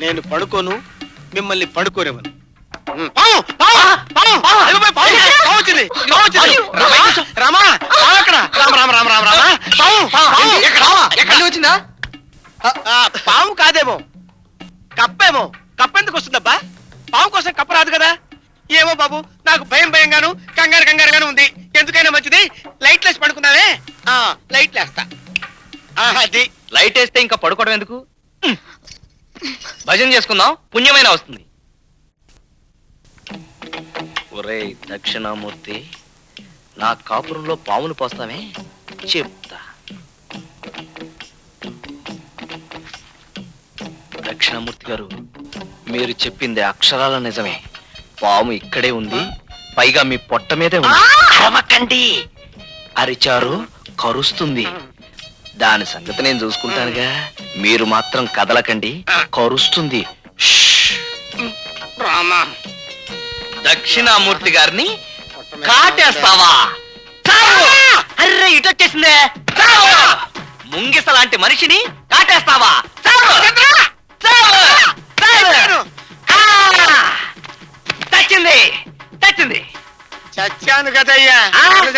నేను పడుకోను మిమ్మల్ని పాము వచ్చింది, పాము కాదేమో కప్పేమో. కప్ప ఎందుకు వస్తుందబ్బా? పాము కోసం కప్ప రాదు కదా. ఏమో బాబు నాకు భయం భయంగాను కంగారు కంగారుగాను ఉంది. ఎందుకైనా మంచిది? లైట్ లేసి పడుకున్నావే ఆ, లైట్ లేస్తా. అది. లైట్ వేస్తే ఇంకా పడుకోవడం ఎందుకు. భజన చేసుకుందాం. పుణ్యమైన వస్తుంది. ఒరేయ్ దక్షిణామూర్తి నా కాపురంలో పాములు పోస్తామే చెప్తా. దక్షిణామూర్తి గారు మీరు చెప్పింది అక్షరాల నిజమే. పాము ఇక్కడే ఉంది పైగా మీ పొట్ట మీదే ఉంది. అరిచారు కరుస్తుంది. దాని సంగతి నేను చూసుకుంటానుగా. మీరు మాత్రం కదలకండి. కరుస్తుంది. రామా. దక్షిణామూర్తి గారిని కాటేస్తావా! అర్రే ఇటొచ్చేసిందే! ముంగిస లాంటి మనిషిని కాటేస్తావా! చచ్చింది. చచ్చింది. చచ్చాను కదయ్యా.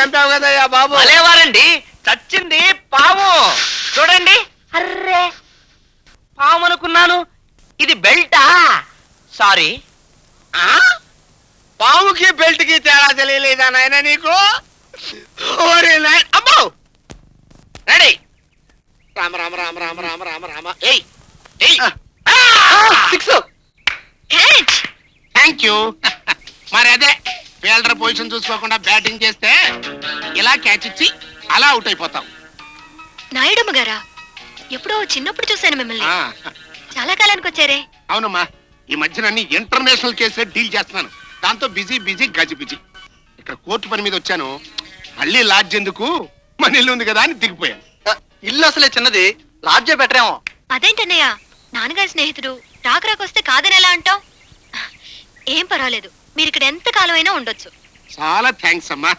చంపావు కదయ్యా బాబు. భలేవారండి. చచ్చింది పాము. చూడండి. అర్రే. పాము అనుకున్నాను ఇది బెల్టా. సారీ. ఆ? పాముకి బెల్ట్కి తేడా తెలియలేదా నాయన నీకు? ఓరి నాయన అమ్మో! రెడీ. రామ రామ రామ రామ రామ రామ రామ. ఏయ్ ఏయ్. సిక్స్. థ్యాంక్ యూ మరి అదే ఫీల్డర్ పొజిషన్ చూసుకోకుండా బ్యాటింగ్ చేస్తే ఇలా క్యాచ్ ఇచ్చి అలా అవుట్ అయిపోతాం నాయుడమ్మ గారా ఎప్పుడో చిన్నప్పుడు చూశాను మిమ్మల్ని. ఆ, చాలా కాలానికి వచ్చారే. అవునమ్మా ఈ మధ్యన అన్ని ఇంటర్నేషనల్ కేసులే డీల్ చేస్తున్నాను. దాంతో బిజీ బిజీ గజి బిజీ. ఇక్కడ కోర్టు పని మీద వచ్చాను. మళ్ళీ లాడ్జ్ ఎందుకు? మన ఇల్లు ఉంది కదా అని దిగిపోయాను. ఇల్లు అసలే చిన్నది. లాడ్జే బెటరేమో అదేంటన్నయ్య నాన్నగారి స్నేహితుడు రాక రాకొస్తే కాదని ఎలా అంటాం ఏం పర్వాలేదు. మీరు ఇక్కడ ఎంత కాలమైనా ఉండొచ్చు. చాలా థ్యాంక్స్ అమ్మా.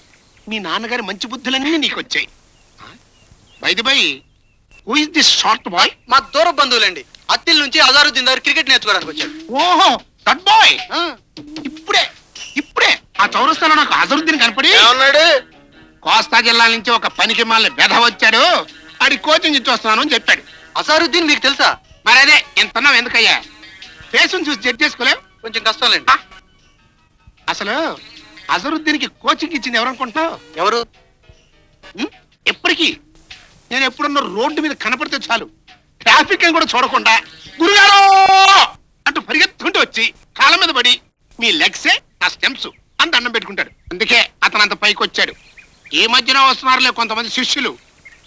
మీ నాన్నగారి మంచి బుద్ధులన్నీ నీకు వచ్చాయి by the by who is this short boy మా దూర బంధువులండి. అత్తిల్ నుంచి అజారుద్దీన్ దగ్గర క్రికెట్ నేర్చుకోవడానికి వచ్చాడు. ఓహో దట్ బాయ్ ఇప్పుడే ఇప్పుడే ఆ చౌరస్తాలో నాకు అజరుద్దీన్ కనపడి ఏమన్నాడు? కోస్తా జిల్లా నుంచి ఒక పనికి మాల బెధ వచ్చాడు. ఆడి కోచింగ్ ఇచ్చి వస్తున్నాను అని చెప్పాడు. అజారుద్దీన్ మీకు తెలుసా? మరి అదే ఇంతన్నావు ఎందుకయ్యా? ఫేస్ చూసి జడ్జ్ చేసుకోలేవు? కొంచెం కష్టంలేండి అసలు అజరుద్దీన్కి కోచింగ్ ఇచ్చింది ఎవరనుకుంటున్నావు? ఎవరు? ఎప్పటికీ? నేను ఎప్పుడున్న రోడ్డు మీద కనపడితే చాలు. ట్రాఫిక్ అని కూడా చూడకుండా గురుగారు! అంటూ పరిగెత్తుకుంటూ వచ్చి కాళ్ళ మీద పడి మీ లెగ్సే నా స్టెమ్స్ అని దండం పెట్టుకుంటాడు. అందుకే అతను అంత పైకి వచ్చాడు. ఈ మధ్యన వస్తున్నారులే కొంతమంది శిష్యులు.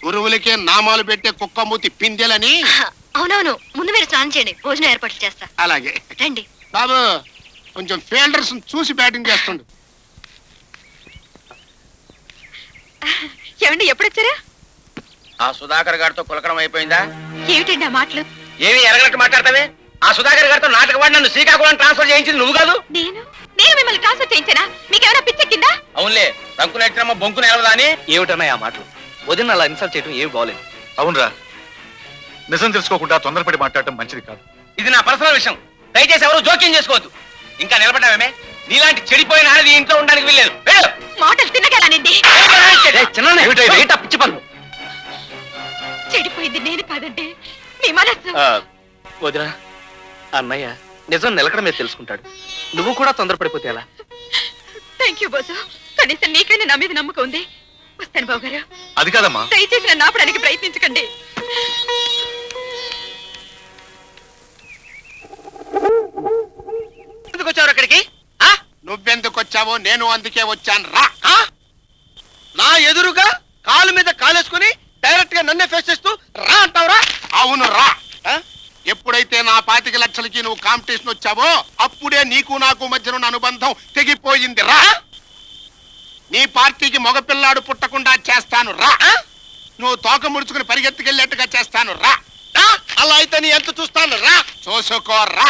గురువులకే నామాలు పెట్టే కుక్క మూతి పిందెలని. అవునవును ముందు మీరు స్నానం చేయండి. భోజనం ఏర్పాట్లు చేస్తా. అలాగే. రండి. బాబు కొంచెం ఫీల్డర్స్ చూసి బ్యాటింగ్ చేస్తుండు. ఏమండి ఎప్పుడు వచ్చారా ఆ సుధాకర్ గారితో కులకడం అయిపోయిందా? ఏమిటండి ఆ మాటలు? ఏమి ఎరగనట్టు మాట్లాడతావే? ఆ సుధాకర్ గారితో నాటకవాడి నన్ను శ్రీకాకుళం ట్రాన్స్ఫర్ చేయించింది నువ్వు కాదు? నేను? నేను మిమ్మల్ని ట్రాన్స్ఫర్ చేయించానా? మీకేమైనా పిచ్చెక్కిందా? అవునులే రంకు నెట్టినమ్మ బొంకు నిలవదా అని? ఏమిటన్నాయి ఆ మాటలు? వదిన అలా ఇన్సల్ట్ చేయడం ఏమి బాగోలేదు. అవునరా నిజం తెలుసుకోకుండా తొందరపడి మాట్లాడటం మంచిది కాదు. ఇది నా పర్సనల్ విషయం. దయచేసి ఎవరు జోక్యం చేసుకోవద్దు. ఇంకా నిలబడ్డావేమే? నీలాంటి చెడిపోయిన ఆడది ఇంట్లో ఉండడానికి వీల్లేదు. వెళ్ళు! మాటలు తినగలనండి. ఏంటా పిచ్చి పనులు చెడిపోయింది నేను కాదండి. మీ మనస్సు ఆ, వదిన అన్నయ్య నిజం నిలకడ మీద తెలుసుకుంటాడు. నువ్వు కూడా తొందరపడిపోతే ఎలా? Thank you boss. కనీసం నీకైనా నా మీద నమ్మకం ఉంది. వస్తాను బాబు గారు అది కాదమ్మా. దయచేసి నన్ను ఆపడానికి ప్రయత్నించకండి. ఎందుకు వచ్చారు అక్కడికి? ఆ? నువ్వెందుకు వచ్చావో నేను అందుకే వచ్చాను. రా. ఆ? నా ఎదురుగా కాలు మీద కాలేసుకుని డైరెక్ట్గా నన్నే ఫేస్ చేస్తూ రా అంటావురా? అవును రా? ఎప్పుడైతే నా పాతిక లక్షలకి నువ్వు కాంపిటీషన్ వచ్చావో అప్పుడే నీకు నాకు మధ్యన ఉన్న అనుబంధం తెగిపోయింది. రా. నీ పార్టీకి మగపిల్లాడు పుట్టకుండా చేస్తాను. రా. నువ్వు తోక ముడుచుకుని పరిగెత్తుకెళ్ళేట్టుగా చేస్తాను. రా? అలా అయితే నీ ఎంత చూస్తాను? రా. చూసుకో రా?